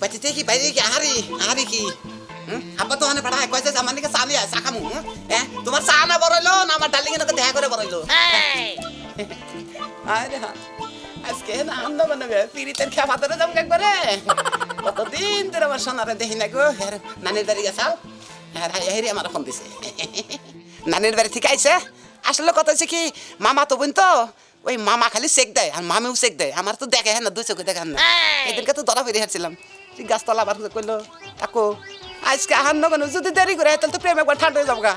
বাচ্চাতে কি বাইরে কি আহারি আহারি কি? আব্বা তো ওখানে পাঠায় কয়েছে আমার দিকে চা লিয়া চা খামু? হ্যাঁ তোমার চা না বড়াইলো না আমার ডালিং এর দেখা করে বড়াইলো আরে হ্যাঁ আজকে না আনন্দ বানাবে পিরিতের খেয়া ভাতরে যাব একবারে কতদিন তোর আমার সোনারে দেখি না গো হ্যাঁ নানির বাড়ি গেছাও হ্যাঁ হেরি আমার ফোন দিছে নানির বাড়ি থেকে আইছে আসলে কথা হচ্ছে কি মামা তো বোন তো ওই মামা খালি চেক দেয় আর মামিও চেক দেয়। আমার তো দেখে হ্যাঁ না দুই চোখে দেখেন না। এদিনকে তো ধরা ফিরে হারছিলাম ঠিক গাছতলা আবার কইলো কাকু আজকে আহার নগন যদি দেরি করে তাহলে তো প্রেম একবার ঠান্ডা হয়ে যাব গা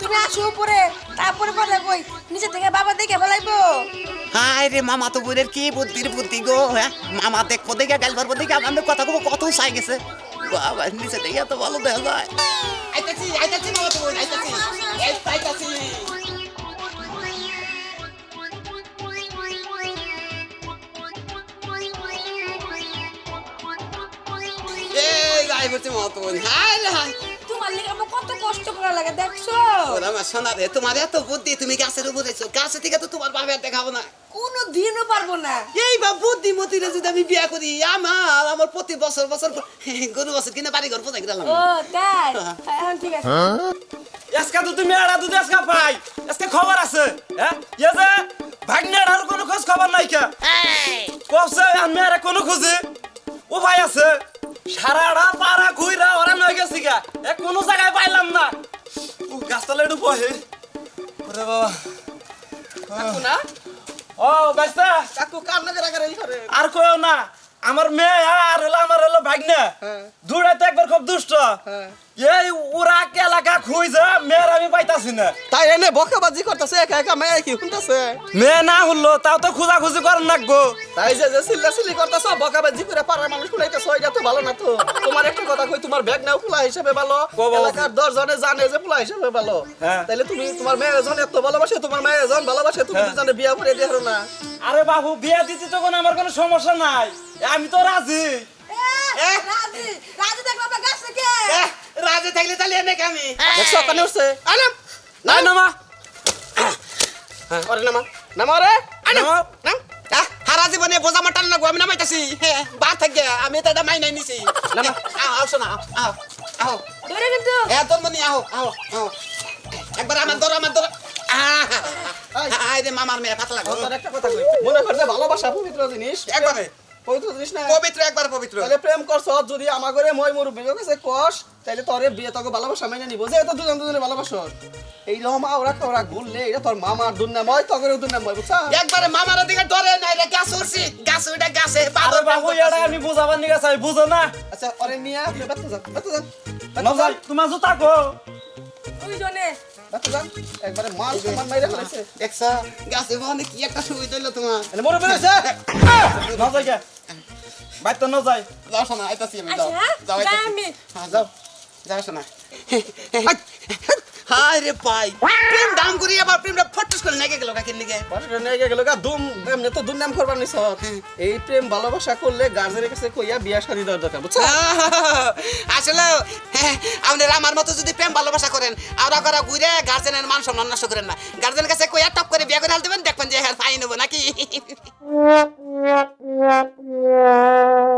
তুমি আসো উপরে তারপরে কথা কই নিচে থেকে বাবা দেখে ফেলাইবো। হায় রে মামা তো বোনের কি বুদ্ধির বুদ্ধি গো হ্যাঁ? মামা দেখব দেখে গাল পারব দেখে আমাদের কথা কব কত চাই গেছে। বাবা নিচে দেখে এত ভালো দেখা যায়। আইতাছি আইতাছি মামা তো বোন আইতাছি আইতাছি এই গাই বলছে মামা তো বোন হায় তোমার লেগে আমার কত কষ্ট করা লাগে দেখছ? ওরা আমার সোনা রে তোমার এত বুদ্ধি তুমি গাছের উপরে এসো। গাছে থেকে তো তোমার বাবা দেখাবো না। কোনো দিনও পারব না। এই বা বুদ্ধিমতিরে যদি আমি বিয়া করি আমার আমার প্রতি বছর বছর গরু বছর কিনে বাড়ি ঘর পোষাই গেলাম ও তাই? এখন ঠিক আছে। আজকে তো তুমি এড়া দুধ আজকে পাই। আজকে খবর আছে হ্যাঁ? ইয়ে যে ভাগ্নের আর কোনো খোঁজ খবর নাই কে? কবছে আমি আর কোনো খুঁজে। ও ভাই আছে সারাটা কোনো জায়গায় পাইলাম না। ও গাছতলা একটু বহে ওরে বাবা। না? ও ব্যস্তা। কাকু কার করে? আর কইও না আমার মেয়ে আর হলো আমার হলো ভাগ্নে। হ্যাঁ। দূরে একবার খুব দুষ্ট। হ্যাঁ। এই ওরা এলাকা খুঁজে না। তাই এনে বকাবাজি করতেছে একা একা মেয়ে কি শুনতেছে? মেয়ে না হলো তাও তো খোঁজা খুঁজি করেন লাগবো তাই যে যে চিল্লা চিল্লি করতেছ বকাবাজি করে পাড়ার মানুষ শুনাইতেছ এটা তো ভালো না তো। তোমার একটা কথা কই তোমার ব্যাগ নাও ফুলা হিসেবে ভালো এলাকার দশ জনে জানে যে ফুলা হিসেবে ভালো। হ্যাঁ। তাইলে তুমি তোমার মেয়ে এজন এত ভালোবাসে তোমার মেয়ে এজন ভালোবাসে তুমি হ্যাঁ। দুজনে বিয়া করে দিয়ে না। আরে বাবু বিয়া দিতে তো কোনো আমার কোনো সমস্যা নাই। আমি তো রাজি। রাজি রাজি দেখলাম না এহ, রাজে থাকলে তাহলে এনে কামি দেখছ কানে উঠছে। নাই না। নামা। নামা। রে নামা। নাম। আহ, জীবনে বোঝা মাটান লাগবো আমি নামাইতাছি। হ্যাঁ বার থেকে আমি তো এটা মাই নাই নিছি। নামা। আহ আহ আহ আহ ধরে কিন্তু। হ্যাঁ তোর মনি আহ আহ আহ। একবার আমার ধরো আমার ধরো আহ আয় রে মামার মেয়ে পাতলা একটা কথা মনে ভালোবাসা পবিত্র জিনিস। একবারে। পবিত্র জিনিস না? পবিত্র একবার পবিত্র। তাহলে প্রেম করছ যদি আমার ঘরে মই মুরব্বী কাছে কস তাহলে তোরে বিয়ে তোকে ভালোবাসা মেনে নিব। যে তো দুজন দুজনে ভালোবাসো। এইরকম ওরা ওরা ঘুরলে এটা তোর মামার দুর্নাম হয় তোকে দুর্নাম হয় বুঝছা? একবারে মামার দিকে ডরে নাই রে গাছ উঠছি গাছ উঠে গাছে আরে বাবু এটা আমি বুঝাবার নিয়ে চাই বুঝো না? আচ্ছা ওরে নিয়ে আপনি বাচ্চা যান বাচ্চা যান নজাই তোমার জুতা কো। ওই জনে বাচ্চা যান একবারে মান সম্মান মাইরে ফেলাইছে। দেখছ গাছে মানে কি একটা সুবিধা হইল তোমার? এনে মরে ফেলেছে নজাই কে বাইর তো নজাই যাও শোনা আইতাছি আমি আচ্ছা, যাও হ্যাঁ? যাও। আইতাছি যাও যাও শোনা রে ভাই প্রেম দাম করি আবার প্রেমটা ফটস লিগে নিয়ে গেল গা দুম এমনি তো দুর্নাম করবার নিছ। এই প্রেম ভালোবাসা করলে গার্জেনের কাছে কইয়া বিয়া শাদী দেওয়ার দরকার বুঝছা? আসলে হ্যাঁ, আপনারা আমার মতো যদি প্রেম ভালোবাসা করেন আওরা করা ঘুরে গার্জেনের মান সম্মান নষ্ট করেন না। গার্জেনের কাছে কইয়া টপ করে বিয়ে করে হাল দেবেন দেখবেন যে হ্যাঁ ফাইন হব নাকি?